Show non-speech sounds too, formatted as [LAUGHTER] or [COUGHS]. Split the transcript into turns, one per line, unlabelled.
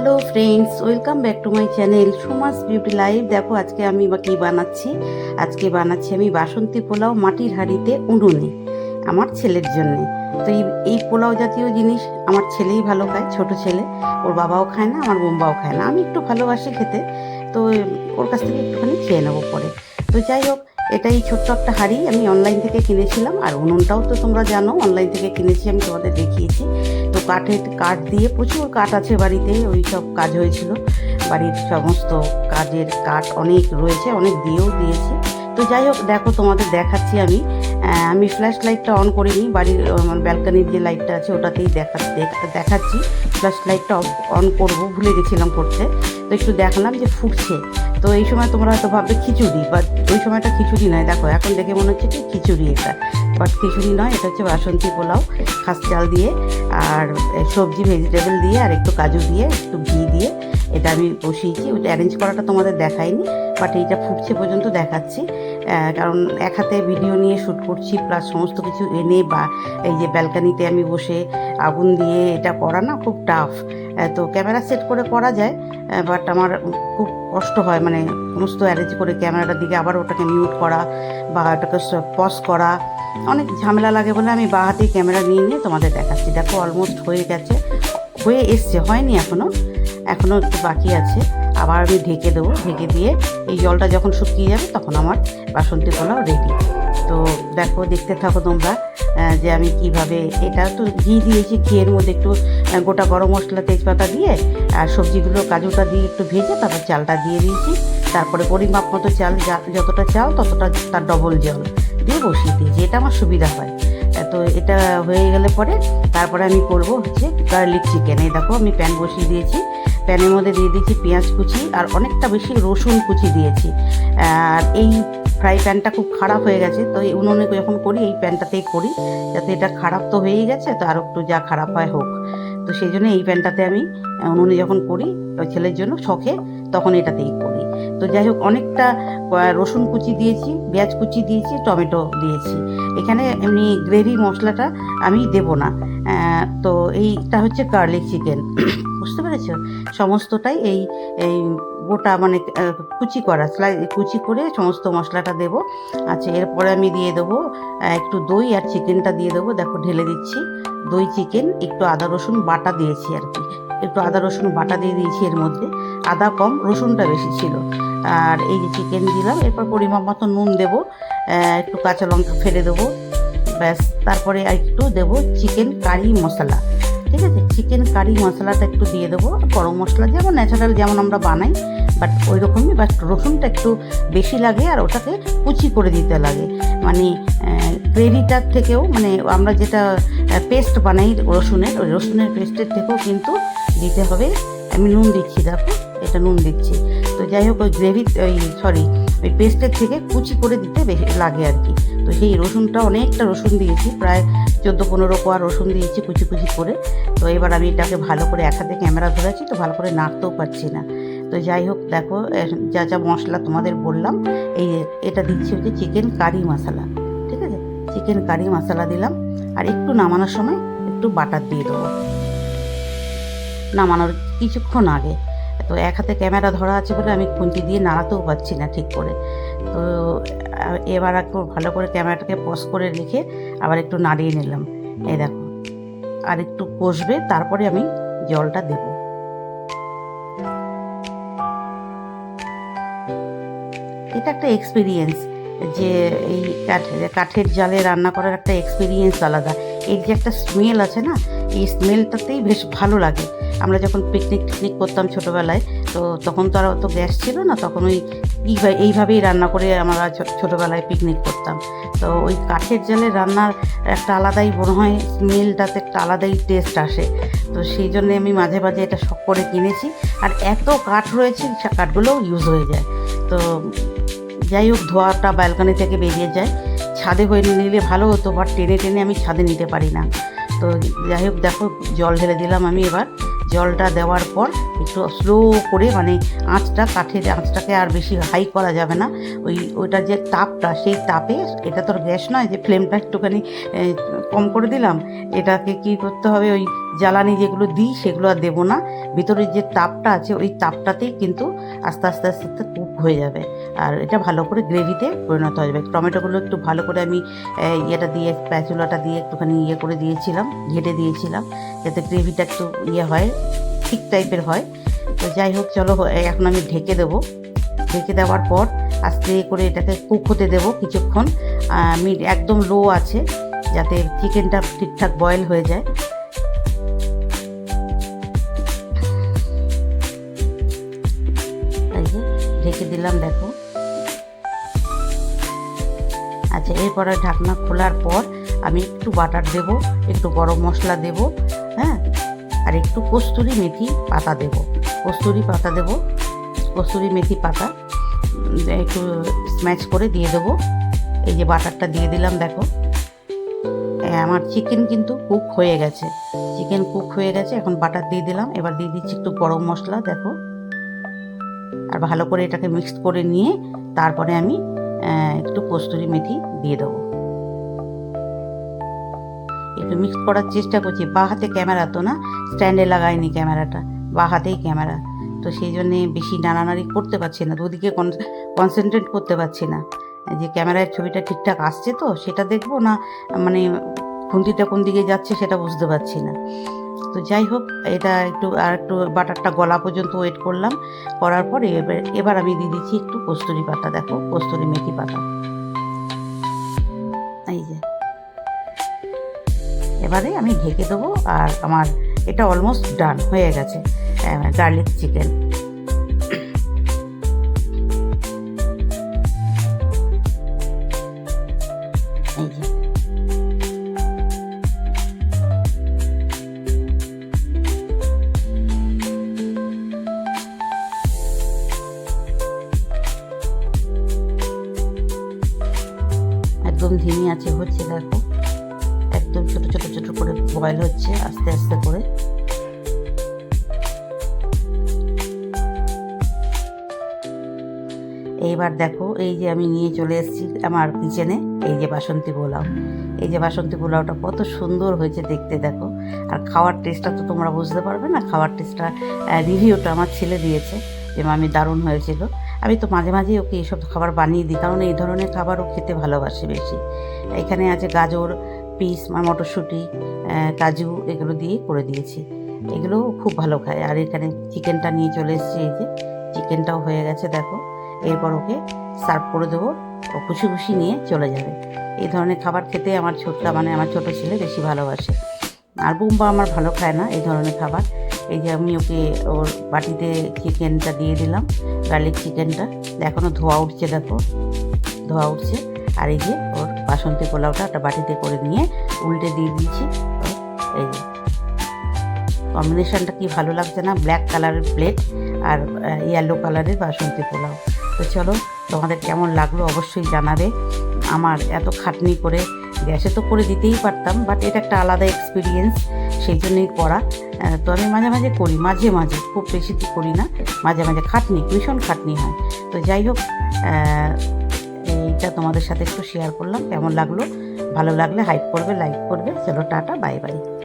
Hello friends welcome back to my channel Suma's beauty live দেখো, আজকে আমি বা কী বানাচ্ছি? আজকে বানাচ্ছি আমি বাসন্তী পোলাও মাটির হাঁড়িতে উনুনে, আমার ছেলের জন্যে। তো এই এই পোলাও জাতীয় জিনিস আমার ছেলেই ভালো খায়, ছোট ছেলে। ওর বাবাও খায় না, আমার বোম্বাও খায় না। আমি একটু ভালোবাসি খেতে, তো ওর কাছ থেকে একটুখানি খেয়ে নেব পরে। তো যাই হোক এটা এই ছোট্ট একটা হাঁড়ি আমি অনলাইন থেকে কিনেছিলাম, আর উনুনটাও তো তোমরা জানো অনলাইন থেকে কিনেছি, আমি তোমাদের দেখিয়েছি। তো কাঠের কাঠ দিয়ে প্রচুর কাঠ আছে বাড়িতে, ওই সব কাজ হয়েছিল। বাড়ির সমস্ত কাজের কাঠ অনেক রয়েছে, অনেক দিয়েও দিয়েছি। তো যাই হোক, দেখো তোমাদের দেখাচ্ছি আমি। আমি ফ্ল্যাশ লাইটটা অন করিনি, বাড়ির আমার ব্যালকানির যে লাইটটা আছে, ওটাতেই দেখ- দেখাচ্ছি। ফ্ল্যাশ লাইটটা অন করব, ভুলে গেছিলাম করতে। তো একটু দেখালাম যে ফুটছে। তো এই সময় তোমরা হয়তো ভাববে খিচুড়ি বাট ওই সময়টা খিচুড়ি নয়। দেখো, এখন দেখে মনে হচ্ছে কি খিচুড়ি এটা। বাট খিচুড়ি নয়, এটা হচ্ছে বাসন্তী পোলাও, খাস চাল দিয়ে, আর সবজি ভেজিটেবল দিয়ে, আর একটু কাজু দিয়ে, একটু ঘি দিয়ে, এটা আমি বসিয়েছি। ওইটা অ্যারেঞ্জ করাটা তোমাদের দেখাইনি বাট এইটা ফুটছে পর্যন্ত দেখাচ্ছি। কারণ এক হাতে ভিডিও নিয়ে শ্যুট করছি প্লাস সমস্ত কিছু এনে বা এই যে ব্যালকানিতে আমি বসে আগুন দিয়ে এটা করা না, খুব টাফ তো ক্যামেরা সেট করে করা যায় বাট আমার খুব কষ্ট হয় মানে সমস্ত অ্যারেঞ্জ করে ক্যামেরাটার দিকে আবার ওটাকে মিউট করা বা ওটাকে পজ করা। অনেক ঝামেলা লাগে বলে আমি বা হাতেই ক্যামেরা নিয়ে নিয়ে তোমাদের দেখাচ্ছি। দেখো অলমোস্ট হয়ে গেছে, হয়ে এসছে, হয়নি এখনও এখনও একটু বাকি আছে। আবার আমি ঢেকে দেবো, ঢেকে দিয়ে এই জলটা যখন শুকিয়ে যাবে তখন আমার বাসন্তী পোলাও রেডি তো দেখো, দেখতে থাকো তোমরা। যে আমি কীভাবে এটা তো ঘি দিয়েছি, ঘিয়ের মধ্যে একটু গোটা গরম মশলা, তেজপাতা দিয়ে, আর সবজিগুলো, কাজুটা দিয়ে একটু ভেজে তারপর চালটা দিয়ে দিয়েছি। তারপরে পরিমাপ মতো চাল যতটা চাল ততটা তার ডবল জল দিয়ে বসিয়ে দিয়েছি। এটা আমার সুবিধা হয়। তো এটা হয়ে গেলে পরে তারপরে আমি করব হচ্ছে গার্লিক চিকেন এই দেখো আমি প্যান বসিয়ে দিয়েছি। প্যানের মধ্যে দিয়ে দিয়েছি পেঁয়াজ কুচি আর অনেকটা বেশি রসুন কুচি দিয়েছি। আর এই ফ্রাই প্যানটা খুব খারাপ হয়ে গেছে। তো এই উনুনে যখন করি, এই প্যানটাতেই করি। যাতে এটা খারাপ তো হয়েই গেছে, তো আরও একটু যা খারাপ হয় হোক। তো সেই জন্য এই প্যানটাতে আমি উনুনে যখন করি ছেলের জন্য শখে তখন এটাতেই করি। তো যাই হোক, অনেকটা রসুন কুচি দিয়েছি, পেঁয়াজ কুচি দিয়েছি, টমেটো দিয়েছি। এখানে এমনি গ্রেভি মশলাটা আমি দেব না। তো এইটা হচ্ছে গার্লিক চিকেন [COUGHS] বুঝতে পেরেছ? সমস্তটাই এই এই গোটা মানে কুচি করা স্লাই কুচি করে সমস্ত মশলাটা দেব। আচ্ছা এরপরে আমি দিয়ে দেবো একটু দই আর চিকেনটা দিয়ে দেবো। দেখো, ঢেলে দিচ্ছি। দই, চিকেন, একটু আদা, রসুন বাটা দিয়েছি আর কি। একটু আদা, রসুন বাটা দিয়ে দিয়েছি এর মধ্যে। আদা কম, রসুনটা বেশি ছিল। আর এই যে চিকেন দিলাম, এরপর পরিমাপ মতো নুন দেবো। একটু কাঁচা লঙ্কা ফেলে দেবো। ব্যাস, তারপরে আর একটু দেবো চিকেন কারি মশলা। ঠিক আছে? চিকেন কারি মশলাটা একটু দিয়ে দেবো। গরম মশলা যেমন ন্যাচারাল যেমন আমরা বানাই বাট ওই রকমই বাট রসুনটা একটু বেশি লাগে আর ওটাকে কুচি করে দিতে লাগে। মানে গ্রেভিটার থেকেও মানে আমরা যেটা পেস্ট বানাই রসুনের, ওই রসুনের পেস্টের থেকেও কিন্তু দিতে হবে। আমি নুন দিচ্ছি, দেখো, এটা নুন দিচ্ছি। তো যাই হোক, ওই গ্রেভি, ওই সরি ওই পেস্টের থেকে কুচি করে দিতে লাগে আর কি। তো সেই রসুনটা অনেকটা রসুন দিয়েছি, প্রায় চোদ্দ পনেরো কোয়া রসুন দিয়েছি কুচি কুচি করে। তো এবার আমি এটাকে ভালো করে এক হাতে ক্যামেরা ধরেছি তো ভালো করে নাড়তেও পারছি না। তো যাই হোক, দেখো যা যা মশলা তোমাদের বললাম, এই এটা দিচ্ছি হচ্ছে চিকেন কারি মশলা ঠিক আছে? চিকেন কারি মশলা দিলাম, আর একটু নামানোর সময় একটু বাটার দিয়ে দেবো। নামানোর কিছুক্ষণ আগে। তো এক হাতে ক্যামেরা ধরা আছে বলে আমি খুন্তি দিয়ে নাড়াতেও পারছি না ঠিক করে। তো এবার একটু ভালো করে ক্যামেরাটাকে পজ করে রেখে আবার একটু নাড়িয়ে নিলাম। এই দেখো আর একটু কষবে তারপরে আমি জলটা দেব। এটা একটা এক্সপিরিয়েন্স যে এই কাঠের কাঠের জালে রান্না করার একটা এক্সপিরিয়েন্স আলাদা। এর যে একটা স্মেল আছে না এই স্মেলটাতেই বেশ ভালো লাগে। আমরা যখন পিকনিক টিকনিক করতাম ছোটোবেলায়, তো তখন তো আর অত গ্যাস ছিল না, তখন ওই এইভাবেই রান্না করে আমরা ছোটোবেলায় পিকনিক করতাম। তো ওই কাঠের জালে রান্নার একটা আলাদাই মনে হয়, স্মেলটাতে একটা আলাদাই টেস্ট আসে। তো সেই জন্যে আমি মাঝে মাঝে এটা শখ করে কিনেছি, আর এত কাঠ রয়েছে কাঠগুলোও ইউজ হয়ে যায়। তো যাই হোক, ধোয়াটা ব্যালকনি থেকে বেরিয়ে যায়। ছাদে হয়ে নিলে ভালো হতো বাট টেনে টেনে আমি ছাদে নিতে পারি না। তো যাই হোক, দেখো, জল ঢেলে দিলাম আমি এবার। জলটা দেওয়ার পর স্লো করে মানে আঁচটা, কাঠের আঁচটাকে আর বেশি হাই করা যাবে না। ওই, ওইটা যে তাপটা, সেই তাপে এটা তোর গ্যাস নয় যে ফ্লেমটা একটুখানি কম করে দিলাম। এটাকে কি করতে হবে? ওই জ্বালানি যেগুলো দিই সেগুলো আর দেবো না। ভিতরের যে তাপটা আছে, ওই তাপটাতেই কিন্তু আস্তে আস্তে আস্তে আস্তে কুক হয়ে যাবে। আর এটা ভালো করে গ্রেভিতে পরিণত হয়ে যাবে। টমেটোগুলো একটু ভালো করে আমি ইয়েটা দিয়ে প্যাচুলাটা দিয়ে একটুখানি ইয়ে করে দিয়েছিলাম, ঘেটে দিয়েছিলাম, যাতে গ্রেভিটা একটু ইয়ে হয়। ঠিক টাইপের হয়। তো যাই হোক, চলো এখন আমি ঢেকে দেবো। ঢেকে দেওয়ার পর আস্তে করে এটাকে কুক হতে দেবো কিছুক্ষণ। আমি একদম লো আছে, যাতে চিকেনটা ঠিকঠাক বয়েল হয়ে যায়। ঢেকে দিলাম, দেখো। আচ্ছা এরপরে ঢাকনা খোলার পর আমি একটু বাটার দেব, একটু গরম মশলা দেব। আর একটু কস্তুরি মেথি পাতা দেব। কস্তুরি পাতা দেব। কস্তুরি মেথি পাতা একটু স্ম্যাচ করে দিয়ে দেবো। এই যে বাটারটা দিয়ে দিলাম, দেখো। আমার চিকেন কিন্তু কুক হয়ে গেছে। চিকেন কুক হয়ে গেছে, এখন বাটার দিয়ে দিলাম। এবার দিয়ে দিচ্ছি একটু গরম মশলা, দেখো। আর ভালো করে এটাকে মিক্সড করে নিয়ে তারপরে আমি একটু কস্তুরি মেথি দিয়ে দেবো। একটু মিক্স করার চেষ্টা করছি। বা হাতে ক্যামেরা তো না স্ট্যান্ডে লাগাইনি ক্যামেরাটা বা হাতেই ক্যামেরা তো সেই জন্যে বেশি নাড়ানাড়ি করতে পারছি না, দুদিকে কনসেন্ট্রেট করতে পারছি না। যে ক্যামেরার ছবিটা ঠিকঠাক আসছে তো, সেটা দেখব না মানে খুন্তিটা কোন দিকে যাচ্ছে সেটা বুঝতে পারছি না। তো যাই হোক, এটা একটু আর একটু বাটারটা গলা পর্যন্ত ওয়েট করলাম, করার পরে এবার এবার আমি দিয়ে দিচ্ছি একটু কস্তুরি পাতা, দেখো, কস্তুরি মেথি পাতা। এবারে আমি ঢেকে দেবো আর আমার এটা অলমোস্ট ডান হয়ে গেছে গার্লিক চিকেন একদম ধিমি আছে, হচ্ছে দেখো। একদম ছোট ছোট ছোট করে বয়েল হচ্ছে, আস্তে আস্তে করে। এইবার দেখো, এই যে আমি নিয়ে চলে এসেছি আমার কিচেনে এই যে বাসন্তী পোলাও। এই যে বাসন্তী পোলাওটা কত সুন্দর হয়েছে দেখতে, দেখো। আর খাওয়ার টেস্টটা তো তোমরা বুঝতে পারবে না, খাওয়ার টেস্টটা রিভিউটা আমার ছেলে দিয়েছে যে মামি দারুণ হয়েছিল। আমি তো মাঝে মাঝে ওকে এইসব খাবার বানিয়ে দিই, কারণ এই ধরনের খাবারও খেতে ভালোবাসে বেশি। এখানে আছে গাজর পিস মটরশুঁটি কাজু এগুলো দিয়ে করে দিয়েছি। এগুলো খুব ভালো খায়। আর এখানে চিকেনটা নিয়ে চলে এসেছি এই যে। চিকেনটাও হয়ে গেছে, দেখো। এরপর ওকে সার্ভ করে দেবো। ও খুশি খুশি নিয়ে চলে যাবে। এই ধরনের খাবার খেতে আমার ছোটটা মানে আমার ছোট ছেলে বেশি ভালোবাসে। আর বুম্বা আমার ভালো খায় না এই ধরনের খাবার। এই যে আমি ওকে ওর বাটিতে চিকেনটা দিয়ে দিলাম গার্লিক চিকেনটা। এখনও ধোয়া উঠছে, দেখো। ধোয়া উঠছে। আর এই যে বাসন্তী পোলাওটা একটা বাটিতে করে নিয়ে উল্টে দিয়ে দিয়েছি। এই যে। কম্বিনেশনটা কি ভালো লাগছে না? ব্ল্যাক কালারের প্লেট আর ইয়েলো কালারের বাসন্তী পোলাও। তো চলো, তোমাদের কেমন লাগল অবশ্যই জানাবে। আমার এত খাটনি করে গ্যাসে তো করে দিতেই পারতাম বাট এটা একটা আলাদা এক্সপিরিয়েন্স সেই জন্যই করা। তো আমি মাঝে মাঝে করি, মাঝে মাঝে, খুব বেশি করি না। মাঝে মাঝে খাটনি, ভীষণ খাটনি হয়। তো যাই হোক আহ, তোমাদের সাথে একটু শেয়ার করলাম। কেমন লাগল? ভালো লাগলে হাইপ করবে লাইক করবে। চলো টাটা বাই বাই